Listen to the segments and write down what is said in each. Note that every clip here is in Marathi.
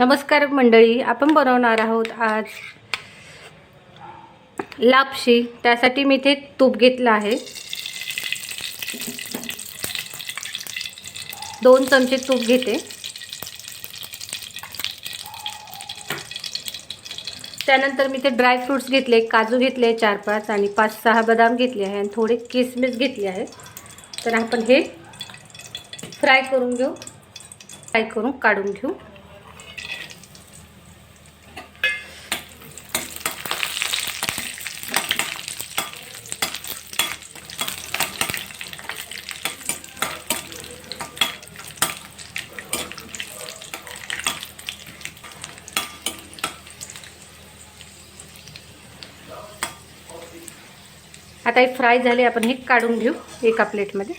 नमस्कार मंडळी आपण बनवणार आहोत आज लापशी. त्यासाठी मी इथे तूप घेतलं आहे. दोन चमचे तूप घेते. त्यानंतर मी ते ड्रायफ्रूट्स घेतले काजू घेतले चार पाच आणि पाच सहा बदाम घेतले आहे आणि थोडे किसमिस घेतले आहे. तर आपण हे फ्राय करून घेऊ फ्राय करून काढून घेऊ. आता हे फ्राय झाले आपण हे काढून घेऊ एका प्लेटमध्ये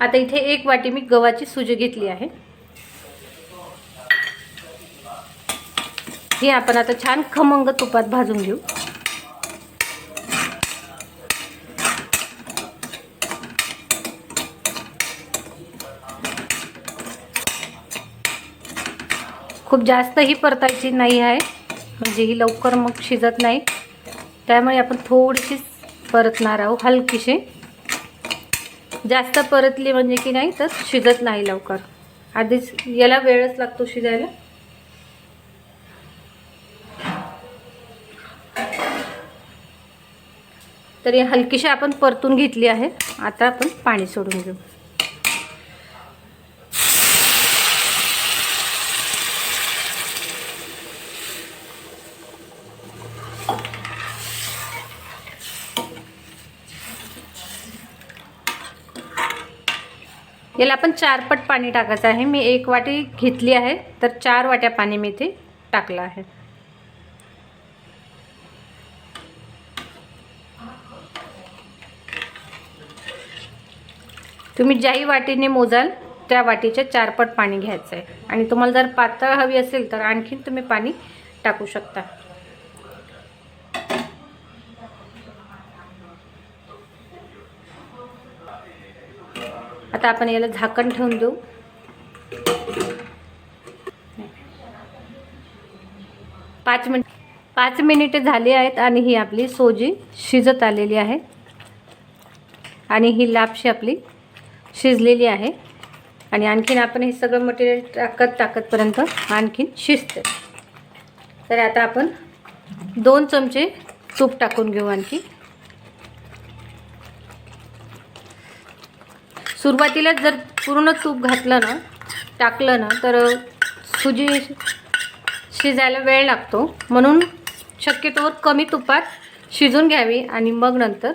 आता इथे एक वाटी मी गव्हाची सुजी घेतली आहे. ही आपण आता छान खमंग तुपात भाजून घेऊ. खूप जास्तही परतायची नाही आहे म्हणजे ही लवकर मग शिजत नाही. त्यामुळे आपण थोडीशी परतणार आहोत हलकीशी. जास्त परतली म्हणजे की नाही तर शिजत नाही लवकर. आधीच याला वेळच लागतो शिजायला. तर हलकीशी आपण परतून घेतली आहे. आता आपण पाणी सोडून घेऊ. याला आपण चारपट पाणी टाकायचं आहे. मी एक वाटी घेतली आहे तर चार वाट्या पाणी मी इथे टाकलं आहे. तुम्ही ज्याही वाटीने मोजाल त्या वाटीच्या चारपट पाणी घ्यायचं आहे आणि तुम्हाला जर पातळ हवी असेल तर आणखीन तुम्ही पाणी टाकू शकता. आता आपण याला झाकण ठेवून देऊ. पाच मिनिट पाच मिनिटे झाली आहेत आणि ही आपली सोजी शिजत आलेली आहे. आणि ही लापशी आपली शिजलेली आहे. आणि आणखीन आपण हे सगळं मटेरियल टाकत टाकतपर्यंत आणखीन शिजते. तर आता आपण दोन चमचे तूप टाकून घेऊ आणखी. सुरुवातीला जर पूर्ण तूप घातलं ना टाकलं ना तर सुजी शिजायला वेळ लागतो. म्हणून शक्यतोवर कमी तुपात शिजून घ्यावी आणि मग नंतर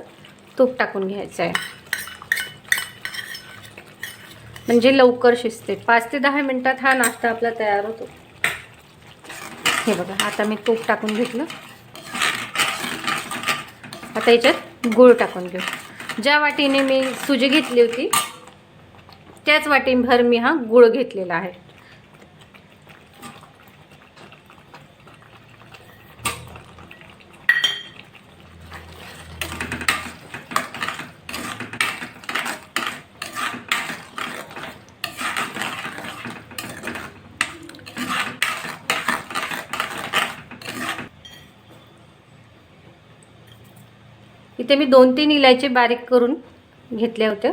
तूप टाकून घ्यायचं आहे. म्हणजे लवकर शिजते. पाच ते दहा मिनटात हा नाश्ता आपला तयार होतो. हे बघा आता मी तूप टाकून घेतलं. आता याच्यात गूळ टाकून घेऊ. ज्या वाटीने मी सुजी घेतली होती त्याच वाटीभर मी हा गूळ घेतलेला आहे. इथे मी दोन तीन इलायचे बारीक करून घेतल्या होत्या.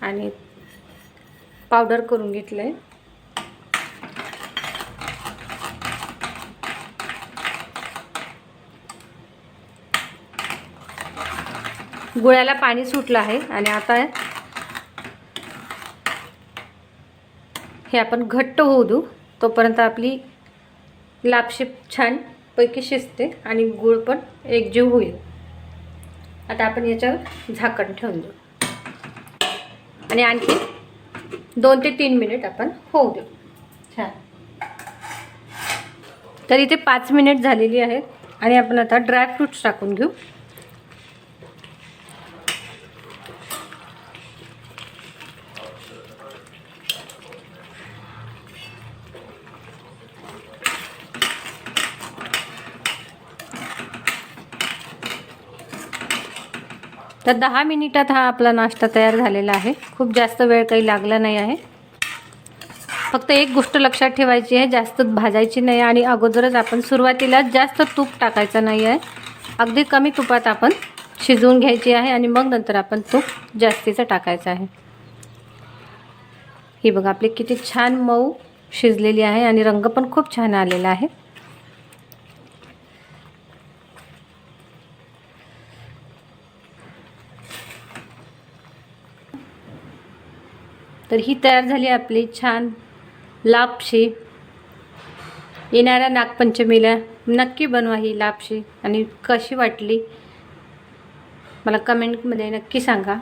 आणि पावडर करून घेतलं आहे गुळाला पाणी सुटलं आहे आणि आता हे आपण घट्ट होऊ देऊ. तोपर्यंत आपली लापशेप छान पैकी शिजते आणि गुळ पण एकजीव होईल. आता आपण याच्यावर झाकण ठेवून देऊ. आणि आणखी दोन ते तीन मिनिट आपण होऊ देऊ. छान. तर इथे पाच मिनिट झालेली आहेत आणि आपण आता ड्रायफ्रूट्स टाकून घेऊ. तर दहा मिनिटात हा आपला नाश्ता तयार झालेला आहे. खूप जास्त वेळ काही लागला नाही आहे. फक्त एक गोष्ट लक्षात ठेवायची आहे जास्त भाजायची नाही आणि अगोदरच आपण सुरुवातीला जास्त तूप टाकायचं नाही आहे. अगदी कमी तुपात आपण शिजवून घ्यायची आहे आणि मग नंतर आपण तूप जास्तीचं टाकायचं आहे. ही बघा आपली किती छान मऊ शिजलेली आहे आणि रंग पण खूप छान आलेला आहे. तर ही तयार झाली आपली छान लापशी. येणाऱ्या नागपंचमीला नक्की बनवा ही लापशी आणि कशी वाटली मला कमेंटमध्ये नक्की सांगा.